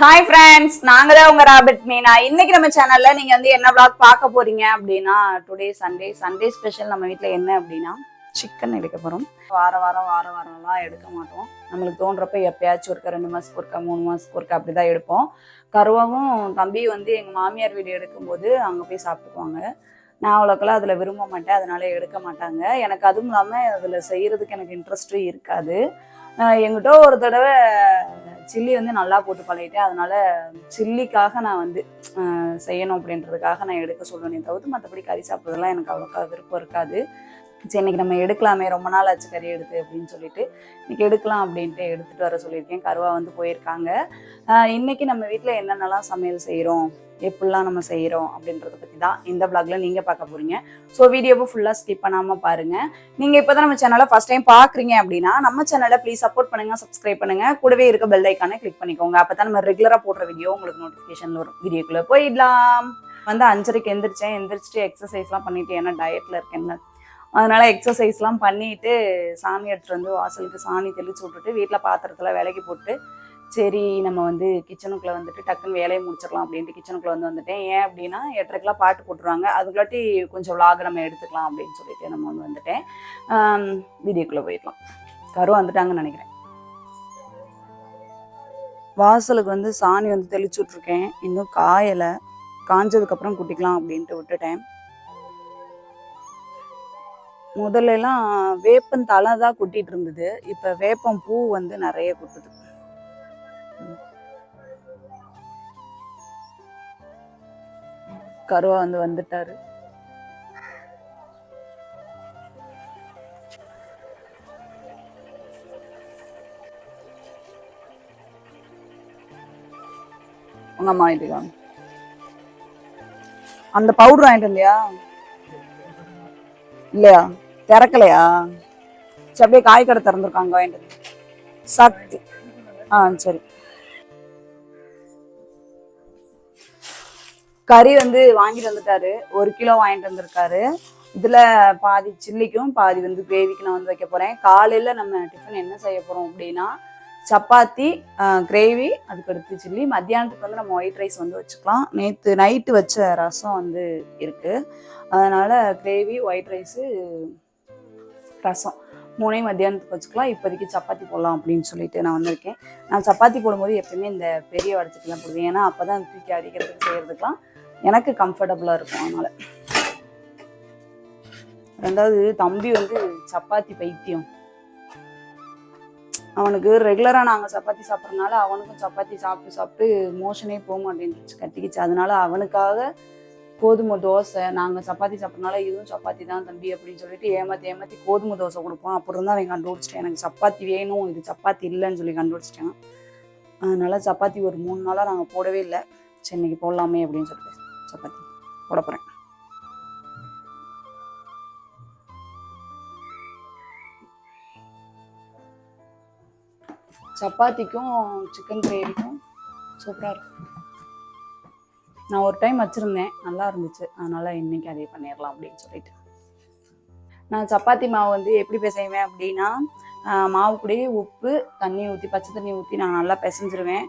Hi friends நாங்க தான் உங்க ராபர்ட் மீனா இன்னைக்கு நம்ம சேனல்ல நீங்க வந்து என்ன vlog பார்க்க போறீங்க அப்படின்னா டுடே சண்டே சண்டே ஸ்பெஷல் நம்ம வீட்ல என்ன அப்படின்னா சிக்கன் எடுக்க போறோம். வார வாரம் வார வாரம்லாம் எடுக்க மாட்டோம். நம்மளுக்கு தோன்றப்ப எப்பயாச்சும் ஒருக்கா ரெண்டு மாசத்துக்கு ஒருக்கா மூணு மாசத்துக்கு ஒருக்கா அப்படிதான் எடுப்போம். கருவாவும் தம்பி வந்து எங்க மாமியார் வீடு எடுக்கும்போது அங்க போய் சாப்பிட்டுக்குவாங்க. நான் அவ்வளோக்கெல்லாம் அதில் விரும்ப மாட்டேன். அதனால எடுக்க மாட்டாங்க. எனக்கு அதுவும் இல்லாமல் அதில் செய்கிறதுக்கு எனக்கு இன்ட்ரெஸ்ட்டும் இருக்காது. எங்கிட்ட ஒரு தடவை சில்லி வந்து நல்லா போட்டு பழகிட்டேன். அதனால சில்லிக்காக நான் வந்து செய்யணும் அப்படின்றதுக்காக நான் எடுக்க சொல்லுவேனே தவிர்த்து மற்றபடி கறி சாப்பிட்றதுலாம் எனக்கு அவ்வளோக்கா விருப்பம் இருக்காது. சரி இன்னைக்கு நம்ம எடுக்கலாமே ரொம்ப நாள் ஆச்சு கறி எடுத்து அப்படின்னு சொல்லிட்டு இன்னைக்கு எடுக்கலாம் அப்படின்ட்டு எடுத்துட்டு வர சொல்லியிருக்கேன். கருவா வந்து போயிருக்காங்க. இன்னைக்கு நம்ம வீட்டில் என்னென்னலாம் சமையல் செய்கிறோம் எப்படிலாம் நம்ம செய்கிறோம் அப்படின்றத பற்றி தான் இந்த பிளாக்ல நீங்கள் பார்க்க போகிறீங்க ஸோ வீடியோவை ஃபுல்லாக ஸ்கிப் பண்ணாமல் பாருங்கள் நீங்கள் இப்போ தான் நம்ம சேனலை ஃபஸ்ட் டைம் பார்க்குறீங்க அப்படின்னா நம்ம சேனலை ப்ளீஸ் சப்போர்ட் பண்ணுங்கள் சப்ஸ்கிரைப் பண்ணுங்க. கூடவே இருக்க பெல் ஐக்கானை கிளிக் பண்ணிக்கோங்க. அப்போ தான் நம்ம ரெகுலராக போடுற வீடியோ உங்களுக்கு நோட்டிஃபிகேஷன் வரும். வீடியோக்குள்ளே போயிடலாம். வந்து அஞ்சரைக்கு எந்திரிச்சேன். எந்திரிச்சிட்டு எக்ஸசைஸ்லாம் பண்ணிட்டு ஏன்னா டயட்டில் இருக்கேன். அதனால எக்ஸசைஸ்லாம் பண்ணிட்டு சாமி எடுத்துட்டு வந்து வாசலுக்கு சாணி தெளிச்சு விட்டுட்டு வீட்டில் பாத்திரத்தில் விலைக்கு போட்டு சரி நம்ம வந்து கிச்சனுக்குள்ளே வந்துட்டு டக்குன்னு வேலையை முடிச்சிடலாம் அப்படின்ட்டு கிச்சனுக்குள்ளே வந்து வந்துட்டேன். ஏன் அப்படின்னா எட்டரைக்கெலாம் பாட்டு போட்டுருவாங்க. அதுக்குள்ளாட்டி கொஞ்சம் vlog நம்ம எடுத்துக்கலாம் அப்படின்னு சொல்லிட்டு நம்ம வந்து வந்துட்டேன். வீடியோக்குள்ளே போயிடலாம். கரு வந்துட்டாங்கன்னு நினைக்கிறேன். வாசலுக்கு வந்து சாணி வந்து தெளிச்சு விட்ருக்கேன் இன்னும் காயலை காஞ்சதுக்கப்புறம் குட்டிக்கலாம் அப்படின்ட்டு விட்டுட்டேன். முதல்ல எல்லாம் வேப்பம் தலை தான் கொட்டிட்டு இருந்தது. இப்போ வேப்பம் பூ வந்து நிறைய கொட்டுது. கருவா வந்து வந்துட்டாரு. உங்க அம்மா வீட்டுக்கு அந்த பவுடர் வாங்கிட்டு வந்தியா? இல்லையா? திறக்கலையா? சரி அப்படியே காய் கடை திறந்துருக்காங்க வாங்கிட்டு வந்து. சக்தி. ஆ சரி. கறி வந்து வாங்கிட்டு வந்துட்டாரு. ஒரு கிலோ வாங்கிட்டு வந்திருக்காரு. இதுல பாதி சில்லிக்கும் பாதி வந்து கிரேவிக்கு நான் வந்து வைக்க போறேன். காலையில நம்ம டிஃபன் என்ன செய்ய போறோம் அப்படின்னா சப்பாத்தி கிரேவி அதுக்கடுத்து சில்லி மத்தியானத்துக்கு வந்து நம்ம ஒயிட் ரைஸ் வந்து வச்சுக்கலாம். நேற்று நைட்டு வச்ச ரசம் வந்து இருக்குது அதனால் கிரேவி ஒயிட் ரைஸு ரசம். மூணையும் மத்தியானத்துக்கு வச்சுக்கலாம். இப்போதைக்கு சப்பாத்தி போடலாம் அப்படின்னு சொல்லிட்டு நான் வந்திருக்கேன். நான் சப்பாத்தி போடும்போது எப்பயுமே இந்த பெரிய வடச்சட்டிலாம் போடுவேன். ஏன்னா அப்போ தான் தூக்கி அடிக்கிறதுக்கு செய்கிறதுக்கெலாம் எனக்கு கம்ஃபர்டபுளாக இருக்கும். அதனால். ரெண்டாவது தம்பி வந்து சப்பாத்தி பைத்தியம். அவனுக்கு ரெகுலராக நாங்கள் சப்பாத்தி சாப்பிட்றதுனால அவனுக்கும் சப்பாத்தி சாப்பிட்டு சாப்பிட்டு மோஷனே போக மாட்டேன்ருச்சு கட்டிக்கிச்சு. அதனால அவனுக்காக கோதுமை தோசை நாங்கள் சப்பாத்தி சாப்பிட்றதுனால இதுவும் சப்பாத்தி தான் தம்பி அப்படின்னு சொல்லிட்டு ஏமாற்றி ஏமாற்றி கோதுமை தோசை கொடுப்போம். அப்புறம் தான் அவன் கண்டுபிடிச்சிட்டேன். எனக்கு சப்பாத்தி வேணும் இது சப்பாத்தி இல்லைன்னு சொல்லி கண்டுபிடிச்சிட்டேன். அதனால சப்பாத்தி ஒரு மூணு நாளாக நாங்கள் போடவே இல்லை. சென்னைக்கு போடலாமே அப்படின்னு சொல்லிட்டு சப்பாத்தி போட போகிறேன் சப்பாத்திக்கும் சிக்கன் கிரேவிக்கும் சூப்பராக இருக்கும். நான் ஒரு டைம் வச்சுருந்தேன் நல்லா இருந்துச்சு. அதனால் இன்னைக்கு அதே பண்ணிடலாம் அப்படின்னு சொல்லிட்டு. நான் சப்பாத்தி மாவு வந்து எப்படி பிசைவேன் அப்படின்னா மாவு கூடயே உப்பு தண்ணி ஊற்றி பச்சை தண்ணி ஊற்றி நான் நல்லா பிசைஞ்சிருவேன்.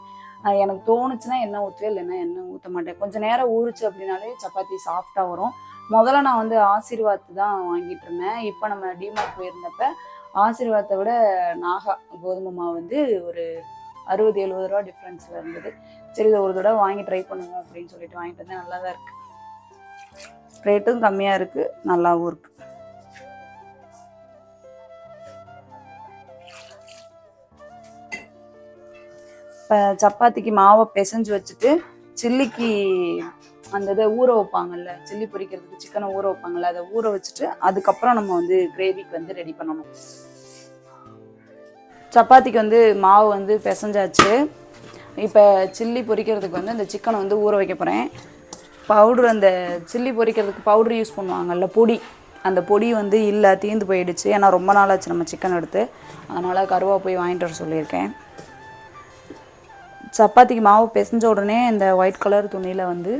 எனக்கு தோணுச்சுன்னா எண்ணெய் ஊற்றுவே இல்லைன்னா எண்ணெய் ஊற்ற மாட்டேன். கொஞ்சம் நேரம் ஊறுச்சு அப்படின்னாலே சப்பாத்தி சாஃப்டாக வரும். முதல்ல நான் வந்து ஆசீர்வாத் தான் வாங்கிட்டு இருந்தேன். இப்போ நம்ம டிமார்ட் போயிருந்தப்ப ஆசீர்வாத்தை விட நாகா கோதுமை மாவு வந்து ஒரு அறுபது எழுபது ரூபா டிஃப்ரென்ஸில் இருந்தது. சரி இதை ஒரு தடவை வாங்கி ட்ரை பண்ணுவோம் அப்படின்னு சொல்லிட்டு வாங்கிட்டு வந்தேன். நல்லா தான் இருக்கு ரேட்டும் கம்மியாக இருக்கு. நல்லாவும் இருக்கு. இப்போ சப்பாத்திக்கு மாவை பிசைஞ்சு வச்சுட்டு சில்லிக்கு அந்த இதை ஊற வைப்பாங்கல்ல சில்லி பொரிக்கிறதுக்கு சிக்கனை ஊற வைப்பாங்கல்ல அதை ஊற வச்சுட்டு அதுக்கப்புறம் நம்ம வந்து கிரேவிக்கு வந்து ரெடி பண்ணணும். சப்பாத்திக்கு வந்து மாவு வந்து பிசைஞ்சாச்சு. இப்போ சில்லி பொரிக்கிறதுக்கு வந்து அந்த சிக்கனை வந்து ஊற வைக்க போகிறேன் பவுட்ரு அந்த சில்லி பொரிக்கிறதுக்கு பவுட்ரு யூஸ் பண்ணுவாங்கல்ல பொடி. அந்த பொடி வந்து இல்லை தீந்து போயிடுச்சு. ஏன்னா ரொம்ப நாள் ஆச்சு நம்ம சிக்கன் எடுத்து. அதனால் கருவா போய் வாங்கிட்டு வர சொல்லியிருக்கேன். சப்பாத்திக்கு மாவு பிசைஞ்ச உடனே இந்த ஒயிட் கலர் துணியில் வந்து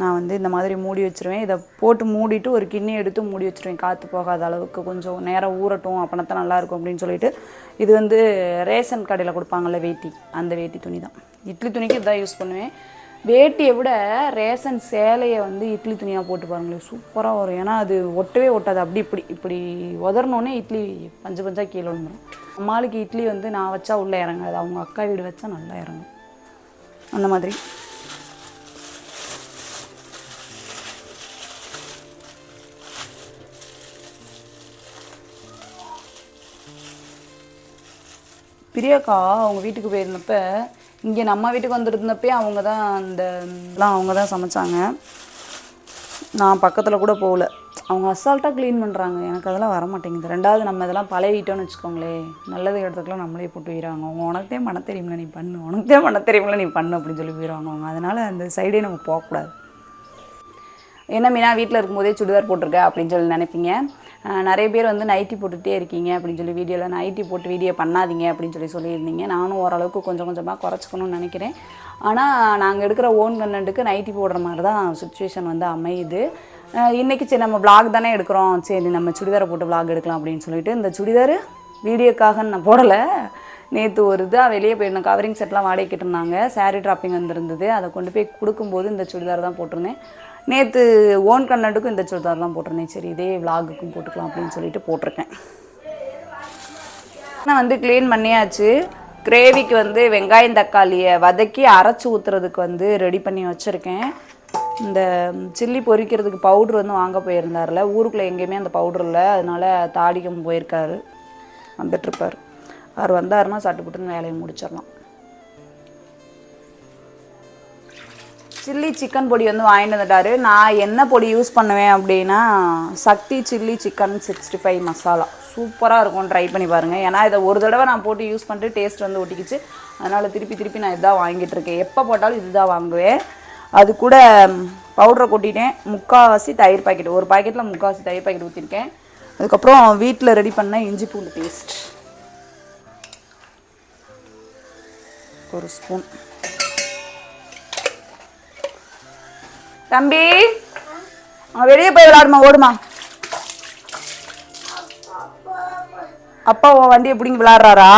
நான் வந்து இந்த மாதிரி மூடி வச்சிருவேன். இதை போட்டு மூடிட்டு ஒரு கிண்ணி எடுத்து மூடி வச்சுருவேன். காற்று போகாத அளவுக்கு கொஞ்சம் நேரம் ஊறட்டும் அப்போனா தான் நல்லாயிருக்கும் அப்படின்னு சொல்லிட்டு. இது வந்து ரேஷன் கடையில் கொடுப்பாங்கல்ல வேட்டி. அந்த வேட்டி துணி தான். இட்லி துணிக்கு இதான் யூஸ் பண்ணுவேன். வேட்டியை விட ரேஷன் சேலையை வந்து இட்லி துணியாக போட்டு பாருங்களேன். சூப்பராக வரும். ஏன்னா அது ஒட்டவே ஒட்டாது. அப்படி இப்படி இப்படி உதறணுன்னே இட்லி பஞ்சு பஞ்சாக கீழே விழுந்துடும் அம்மாளுக்கு இட்லி வந்து நான் வச்சா உள்ளே இறங்காது. அவங்க அக்கா வீடு வச்சா நல்லா இறங்கும். அந்த மாதிரி. பிரியாக்கா அவங்க வீட்டுக்கு போயிருந்தப்ப இங்கே நம்ம வீட்டுக்கு வந்துருந்தப்பே அவங்க தான் அந்த எல்லாம் அவங்க தான் சமைச்சாங்க. நான் பக்கத்தில் கூட போகல. அவங்க அசால்ட்டாக க்ளீன் பண்ணுறாங்க எனக்கு அதெல்லாம் வர மாட்டேங்குது ரெண்டாவது நம்ம இதெல்லாம் பழகிட்டோம்னு வச்சுக்கோங்களேன் நல்லது இடத்துக்குலாம் நம்மளே போட்டு போயிடுவாங்க அவங்க உனக்கே மன தெரியுமில நீ பண்ணு. உனக்கே மன தெரியுமில நீ பண்ணு அப்படின்னு சொல்லி போயிடுவாங்க அவங்க. அதனால் அந்த சைடே நம்ம போகக்கூடாது. என்ன மீனா வீட்டில் இருக்கும்போதே சுடிதார் போட்டிருக்க அப்படின்னு சொல்லி நினைப்பீங்க. நிறைய பேர் வந்து நைட்டி போட்டுகிட்டே இருக்கீங்க அப்படின்னு சொல்லி வீடியோவில் நைட்டி போட்டு வீடியோ பண்ணாதீங்க அப்படின்னு சொல்லி சொல்லியிருந்தீங்க. நானும் ஓரளவுக்கு கொஞ்சம் கொஞ்சமாக குறைச்சிக்கணும்னு நினைக்கிறேன். ஆனால் நாங்கள் எடுக்கிற ஓன் கண்டென்ட்டுக்கு நைட்டி போடுற மாதிரி தான் சுச்சுவேஷன் வந்து அமையுது. இன்றைக்கி சரி நம்ம vlog தானே எடுக்கிறோம். சரி நம்ம சுடிதாரை போட்டு vlog எடுக்கலாம் அப்படின்னு சொல்லிட்டு இந்த சுடிதார் வீடியோக்காக நான் போடலை. நேற்று ஒரு இதாக வெளியே போயிருந்தோம். கவரிங் செட்லாம் வாடகைக்கிட்டு இருந்தாங்க சாரீ ட்ராப்பிங் வந்திருந்தது. அதை கொண்டு போய் கொடுக்கும்போது இந்த சுடிதார் தான் போட்டிருந்தேன். நேற்று ஓன் கண்டென்ட்டுக்கும் இந்த சுடிதார்லாம் போட்டிருந்தேன். சரி இதே விலாகுக்கும் போட்டுக்கலாம் அப்படின்னு சொல்லிட்டு போட்டிருக்கேன். நான் வந்து க்ளீன் பண்ணியாச்சு. கிரேவிக்கு வந்து வெங்காயம் தக்காளியை வதக்கி அரைச்சி ஊற்றுறதுக்கு வந்து ரெடி பண்ணி வச்சுருக்கேன். இந்த சில்லி பொரிக்கிறதுக்கு பவுட்ரு வந்து வாங்க போயிருந்தார்ல. ஊருக்குள்ளே எங்கேயுமே அந்த பவுட்ரு இல்லை. அதனால தாடிக்கம் போயிருக்காரு. வந்துட்டுருப்பார் அவர் வந்தாருன்னா சட்டுப்புட்டுன்னு வேலையை முடிச்சிடலாம். சில்லி சிக்கன் பொடி வந்து வாங்கிட்டு வந்துட்டாரு. நான் என்ன பொடி யூஸ் பண்ணுவேன் அப்படின்னா Sakthi chilli chicken sixty five masala. சூப்பராக இருக்கும். ட்ரை பண்ணி பாருங்கள் ஏன்னா இதை ஒரு தடவை நான் போட்டு யூஸ் பண்ணிட்டு டேஸ்ட் வந்து ஒட்டிக்கிச்சு. அதனால் திருப்பி திருப்பி நான் இதுதான் வாங்கிட்டு இருக்கேன். எப்போ போட்டாலும் இதுதான் வாங்குவேன். அது கூட பவுடரை கொட்டிட்டேன். முக்கால்வாசி தயிர் பாக்கெட் ஒரு பாக்கெட்டில் முக்கால்வாசி தயிர் பாக்கெட் ஊற்றிருக்கேன் அதுக்கப்புறம் வீட்டில் ரெடி பண்ண இஞ்சி பூண்டு பேஸ்ட் ஒரு ஸ்பூன் தம்பி அவன் வெளியே போய் விளாடுமா ஓடுமா? அப்பா உன் வண்டியை பிடிங்கி விளாட்றாரா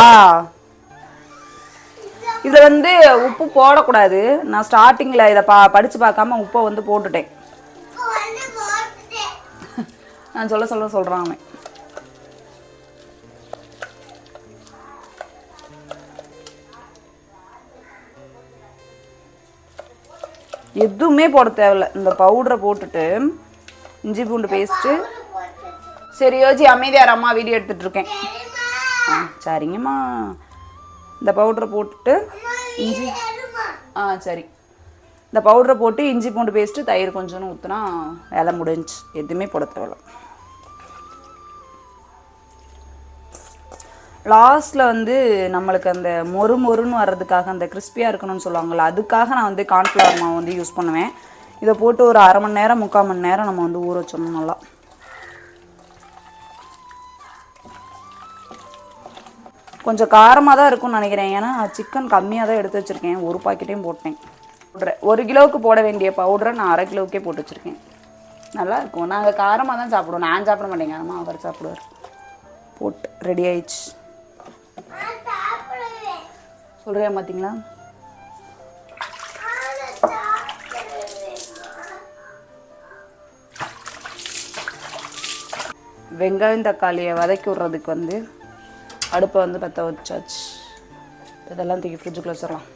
இதில் வந்து உப்பு போடக்கூடாது. நான் ஸ்டார்டிங்கில் இதை பா படித்து பார்க்காம உப்பை வந்து போட்டுட்டேன். நான் சொல்ல சொல்ல சொல்கிறான் அவன். எதுவுமே போட தேவையில்ல. இந்த பவுடரை போட்டுட்டு இஞ்சி பூண்டு பேஸ்ட்டு சரி யோஜி அமைதியார் அம்மா வீடியோ எடுத்துட்டு இருக்கேன். ஆ சரிங்கம்மா. இந்த பவுடரை போட்டுட்டு இஞ்சி ஆ சரி. இந்த பவுடரை போட்டு இஞ்சி பூண்டு பேஸ்ட்டு தயிர் கொஞ்சோன்னு ஊற்றினா வேலை முடிஞ்சு. எதுவுமே போட தேவையில்ல. லாஸ்ட்டில் வந்து நம்மளுக்கு அந்த மொறு மொறுன்னு வர்றதுக்காக அந்த கிறிஸ்பியாக இருக்கணும்னு சொல்லுவாங்கள்ல அதுக்காக நான் வந்து கார்ன்ஃப்ளவர் மாவு வந்து யூஸ் பண்ணுவேன். இதை போட்டு ஒரு அரை மணி நேரம் முக்கால் மணி நேரம் நம்ம வந்து ஊற வச்சிடணும் நல்லா. கொஞ்சம் காரமாக தான் இருக்கும்னு நினைக்கிறேன். ஏன்னா சிக்கன் கம்மியாக தான் எடுத்து வச்சுருக்கேன். ஒரு பாக்கெட்டையும் போட்டேன். பவுட்ரு ஒரு கிலோவுக்கு போட வேண்டிய பவுடரை நான் அரை கிலோவுக்கே போட்டு வச்சுருக்கேன். நல்லா இருக்கும். நாங்கள் காரமாக தான் சாப்பிடுவோம் நான் சாப்பிட மாட்டேங்க அம்மா அவர் சாப்பிடுவார். போட்டு ரெடி ஆயிடுச்சு. சொல்கிறியா பார்த்தீங்களா வெங்காயம் தக்காளியை வதக்கி விட்றதுக்கு வந்து அடுப்பை வந்து பற்ற வச்சாச்சு. இதெல்லாம் தூக்கி ஃப்ரிட்ஜுக்குள்ள வச்சிடலாம்.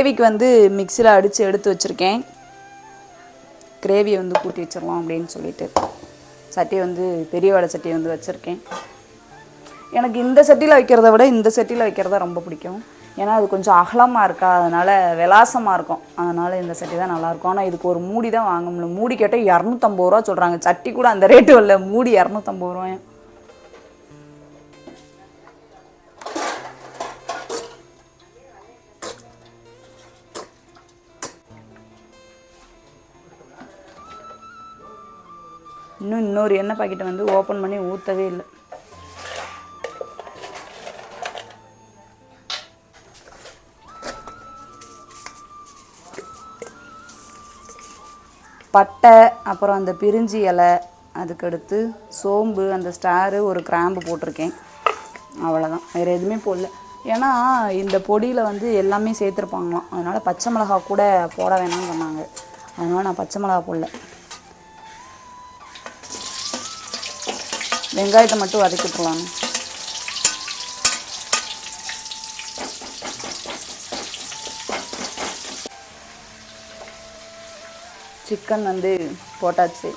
கிரேவிக்கு வந்து மிக்சியில் அடித்து எடுத்து வச்சுருக்கேன். கிரேவியை வந்து கூட்டி வச்சிடலாம் அப்படின்னு சொல்லிட்டு. சட்டியை வந்து பெரிய வடை சட்டியை வந்து வச்சுருக்கேன். எனக்கு இந்த சட்டியில் வைக்கிறத விட இந்த சட்டியில் வைக்கிறதா ரொம்ப பிடிக்கும். ஏன்னா அது கொஞ்சம் அகலமாக இருக்கா அதனால் விலாசமாக இருக்கும். அதனால் இந்த சட்டி தான் நல்லாயிருக்கும் ஆனால் இதுக்கு ஒரு மூடி தான் வாங்க முடியல மூடி கேட்டால் இரநூத்தம்பது ரூபா சொல்கிறாங்க சட்டி கூட அந்த ரேட்டு இல்லை. மூடி இரநூத்தம்பது ரூபாயும் இன்னும் இன்னொரு எண்ணெய் பாக்கெட்டை வந்து ஓப்பன் பண்ணி ஊற்றவே இல்லை. பட்டை அப்புறம் அந்த பிரிஞ்சி இலை அதுக்கடுத்து சோம்பு அந்த ஸ்டாரு ஒரு கிராம்பு போட்டிருக்கேன். அவ்வளோதான் வேறு எதுவுமே போடல. ஏன்னா இந்த பொடியில் வந்து எல்லாமே சேர்த்துருப்பாங்களாம். அதனால் பச்சை மிளகா கூட போட வேணாம்னு சொன்னாங்க. அதனால் நான் பச்சை மிளகா போடல. வெங்காயத்தை மட்டும் வதக்கிட்டுலாம் சிக்கன் வந்து போட்டாச்சு.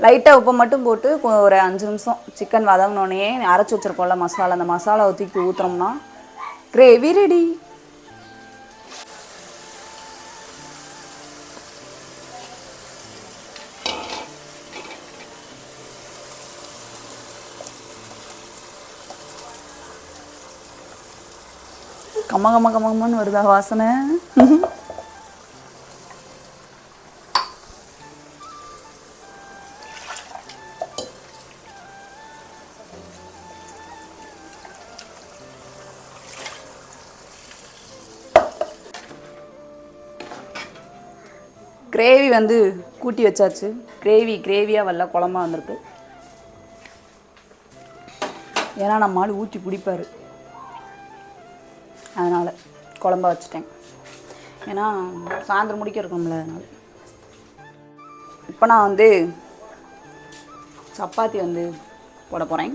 லைட்டாக உப்பை மட்டும் போட்டு ஒரு அஞ்சு நிமிஷம் சிக்கன் வதங்கினோடனே அரைச்சி வச்சிருக்கோம்ல மசாலா அந்த மசாலாவை தூக்கி ஊற்றுறோம்னா கிரேவி ரெடி கம்ம கம்ம கம்மன்னு வருதா வாசனை? கிரேவி வந்து கூட்டி வச்சாச்சு. கிரேவி கிரேவியாக வரல குழம்பா வந்திருக்கு. ஏன்னா நம்ம ஆள் ஊற்றி பிடிப்பாரு அதனால் குழம்பா வச்சுட்டேன். ஏன்னா சாயந்தரம் முடிக்க இருக்கும்ல அதனால். இப்போ நான் வந்து சப்பாத்தி வந்து போட போகிறேன்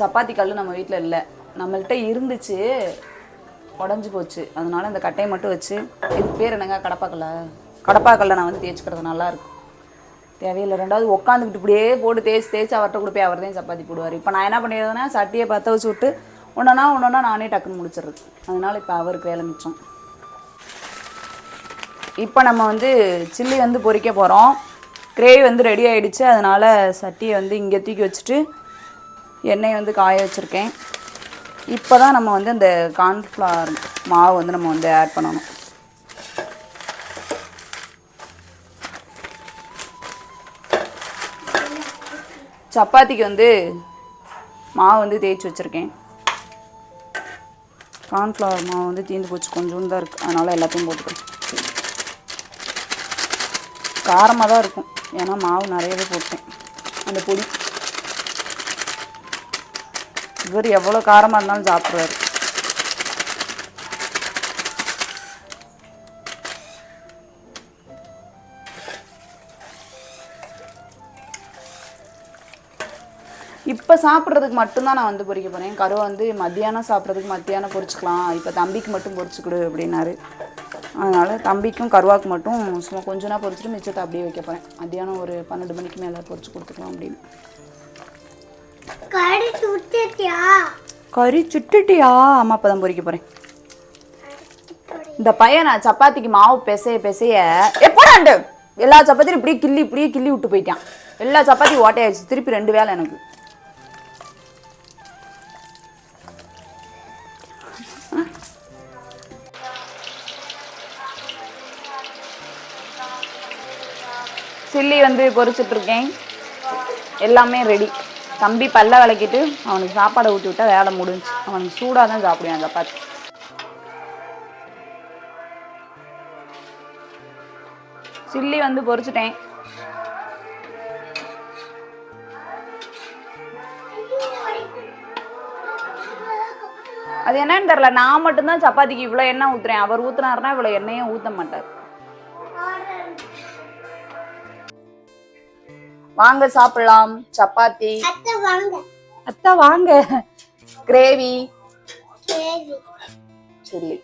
சப்பாத்தி கல் நம்ம வீட்டில் இல்லை. நம்மள்கிட்ட இருந்துச்சு உடஞ்சி போச்சு. அதனால இந்த கட்டையை மட்டும் வச்சு இது பேர் என்னங்க? கடப்பாக்கல்ல? கடப்பாக்கல்ல நான் வந்து தேய்ச்சிக்கிறது நல்லா இருக்கும் தேவையில்லை. ரெண்டாவது உட்காந்துக்கிட்டு இப்படியே போட்டு தேய்ச்சி தேய்ச்சி அவர்கிட்ட கொடுப்பேன். அவர் தான் சப்பாத்தி போடுவார். இப்போ நான் என்ன பண்ணிடுறதுன்னா சட்டியை பற்ற வச்சு விட்டு ஒன்றா ஒன்றா நானே டக்குன்னு முடிச்சிடுறது. அதனால இப்போ அவருக்கு வேலை மிச்சம். இப்போ நம்ம வந்து சில்லி வந்து பொறிக்க போகிறோம் கிரேவி வந்து ரெடி ஆகிடுச்சு அதனால் சட்டியை வந்து இங்கே தூக்கி வச்சுட்டு எண்ணெயை வந்து காய வச்சுருக்கேன். இப்போ தான் நம்ம வந்து இந்த கார்ன்ஃப்ளவர் மாவு வந்து நம்ம வந்து ஆட் பண்ணணும். சப்பாத்திக்கு வந்து மாவு வந்து தேய்ச்சி வச்சுருக்கேன். கார்ன்ஃப்ளவர் மாவு வந்து தீர்ந்து போச்சு. கொஞ்சோண்டு தான் இருக்குது அதனால் எல்லாத்தையும் போட்டுக்கிறேன் காரமாக தான் இருக்கும். ஏன்னா மாவு நிறையவே போட்டேன். அந்த பொடி. இவர் எவ்வளோ காரமாக இருந்தாலும் சாப்பிட்றாரு இப்போ சாப்பிட்றதுக்கு மட்டும்தான் நான் வந்து பொரிக்க போகிறேன் கருவை வந்து மத்தியானம் சாப்பிட்றதுக்கு மத்தியானம் பொரிச்சுக்கலாம் இப்போ தம்பிக்கு மட்டும் பொரிச்சு கொடு அப்படின்னாரு. அதனால் தம்பிக்கும் கருவாக்கு மட்டும் சும்மா கொஞ்ச நேரம் பொரிச்சிட்டு மிச்சத்தை அப்படியே வைக்க போகிறேன் மத்தியானம் ஒரு பன்னெண்டு மணிக்கு மேலே பொரிச்சு கொடுத்துக்கலாம் அப்படின்னு. கறி சுட்டுட்டியா? கறி சுட்டுட்டியா? அம்மா அப்போ தான் பொரிக்க போகிறேன் இந்த பையன் நான் சப்பாத்திக்கு மாவு பிசைய பிசைய எப்படாண்டு எல்லா சப்பாத்தியும் இப்படியே கிள்ளி இப்படியே கிள்ளி விட்டு போயிட்டான். எல்லா சப்பாத்தியும் ஓட்டையாயிடுச்சு. திருப்பி ரெண்டு வேலை எனக்கு. சில்லி வந்து பொறிச்சிட்டு இருக்கேன் எல்லாமே ரெடி தம்பி பல்ல விளக்கிட்டு அவனுக்கு சாப்பாடை ஊட்டி விட்டா வேலை முடிஞ்சு அவனுக்கு சூடாக தான் சாப்பிடுவேன் சப்பாத்தி சில்லி வந்து பொரிச்சிட்டேன். அது என்னன்னு தெரியல. நான் மட்டும்தான் சப்பாத்திக்கு இவ்வளோ எண்ணெய் ஊற்றுறேன் அவர் ஊற்றுனாருன்னா இவ்வளோ எண்ணெயும் ஊற்ற மாட்டார். வாங்க சாப்பிடலாம். சப்பாத்தி. அத்தை வாங்க. அத்தா வாங்க. கிரேவி. சில்லி.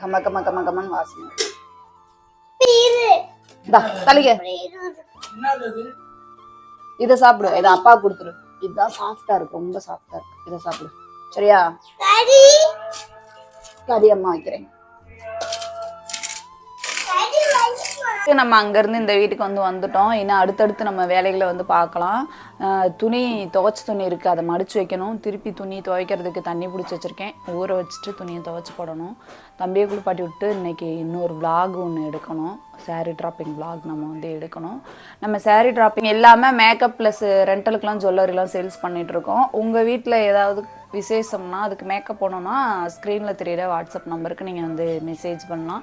கம கம கம கமன் வாசனை. தலைங்க இதை சாப்பிடு. இதை அப்பா கொடுத்துரு. இதுதான் சாஃப்டா இருக்கு. ரொம்ப சாஃப்டா இருக்கு. இதை சாப்பிடு. சரியா? கறி அம்மா வைக்கிறேன். நம்ம அங்கேருந்து இந்த வீட்டுக்கு வந்து வந்துட்டோம். இன்னும் அடுத்தடுத்து நம்ம வேலைகளை வந்து பார்க்கலாம். துணி துவைச்ச துணி இருக்குது அதை மடித்து வைக்கணும். திருப்பி துணி துவைக்கிறதுக்கு தண்ணி பிடிச்சி வச்சுருக்கேன். ஊற வச்சுட்டு துணியை துவைச்சி போடணும். தம்பியை குளிப்பாட்டி விட்டு இன்னைக்கு இன்னொரு விளாக் ஒன்று எடுக்கணும். சாரீ ட்ராப்பிங் விளாக் நம்ம வந்து எடுக்கணும். நம்ம சாரீ ட்ராப்பிங் எல்லாமே மேக்கப் ப்ளஸ் ரெண்டலுக்குலாம் ஜுவல்லரிலாம் சேல்ஸ் பண்ணிகிட்ருக்கோம் உங்கள் வீட்டில் ஏதாவது விசேஷம்னா அதுக்கு மேக்கப் போனோம்னா ஸ்க்ரீனில் தெரியுற வாட்ஸ்அப் நம்பருக்கு நீங்கள் வந்து மெசேஜ் பண்ணலாம்.